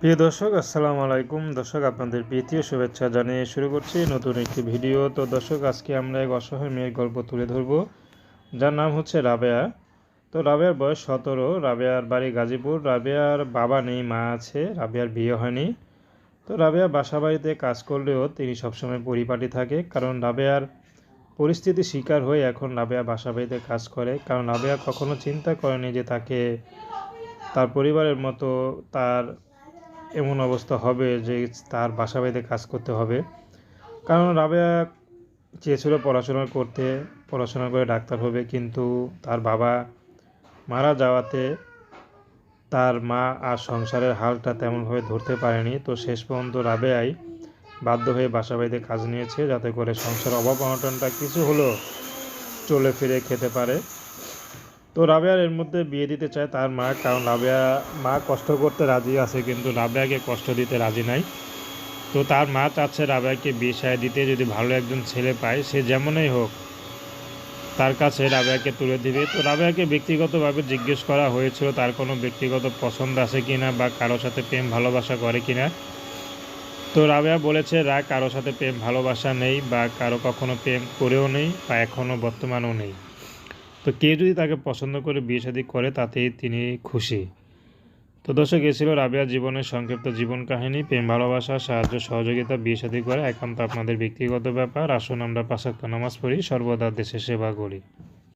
প্রিয় দর্শক, আসসালামু আলাইকুম। দর্শক, আপনাদের প্রীতীয় শুভেচ্ছা জানিয়ে শুরু করছি নতুন একটি ভিডিও। তো দর্শক, আজকে আমরা এক অসহায় মেয়ের গল্প তুলে ধরব, যার নাম হচ্ছে রাবেয়া। তো রাবেয়ার বয়স সতেরো, রাবেয়ার বাড়ি গাজীপুর। রাবেয়ার বাবা নেই, মা আছে, রাবেয়ার বিয়ে হয়নি। তো রাবেয়া বাসা বাড়িতে কাজ করলেও তিনি সবসময় পরিপাটি থাকে, কারণ রাবেয়ার পরিস্থিতি শিকার হয়ে এখন রাবেয়া বাসা বাড়িতে কাজ করে। কারণ রাবেয়া কখনো চিন্তা করেনি যে তাকে তার পরিবারের মতো তার এমন অবস্থা হবে যে তার বাসা বাড়িতে কাজ করতে হবে। কারণ রাবেয়া চেয়েছিল পড়াশোনা করতে, পড়াশোনা করে ডাক্তার হবে, কিন্তু তার বাবা মারা যাওয়াতে তার মা আর সংসারের হালটা তেমনভাবে ধরতে পারেনি। তো শেষ পর্যন্ত রাবেয়াই বাধ্য হয়ে বাসা বাড়িতে কাজ নিয়েছে, যাতে করে সংসার অভাব অনটনটা কিছু হলেও চলে ফিরে খেতে পারে। তো রাবেয়ার এর মধ্যে বিয়ে দিতে চায় তার মা, কারণ রাবেয়া, মা কষ্ট করতে রাজি আছে, কিন্তু রাবেয়াকে কষ্ট দিতে রাজি নাই। তো তার মা চাচ্ছে রাবেয়াকে বিয়ে সায় দিতে, যদি ভালো একজন ছেলে পায়, সে যেমনই হোক তার কাছে রাবেয়াকে তুলে দিবে। তো রাবেয়াকে ব্যক্তিগতভাবে জিজ্ঞেস করা হয়েছিল, তার কোনো ব্যক্তিগত পছন্দ আছে কি না বা কারোর সাথে প্রেম ভালোবাসা করে কি না তো রাবেয়া বলেছে রা কারোর সাথে প্রেম ভালোবাসা নেই বা কারও কখনো প্রেম করেও নেই বা এখনও বর্তমানেও নেই। তো কেউ যদি তাকে পছন্দ করে বিয়ে শাদী করে, তাতেই তিনি খুশি। তো দর্শক, এ ছিল রাবিয়ার জীবনের সংক্ষিপ্ত জীবন কাহিনী। প্রেম, ভালোবাসা, সাহায্য, সহযোগিতা, বিয়ে সাদী করে একান্ত আপনাদের ব্যক্তিগত ব্যাপার। আসুন আমরা পাশাক্ত নামাজ পড়ি, সর্বদা দেশে সেবা করি।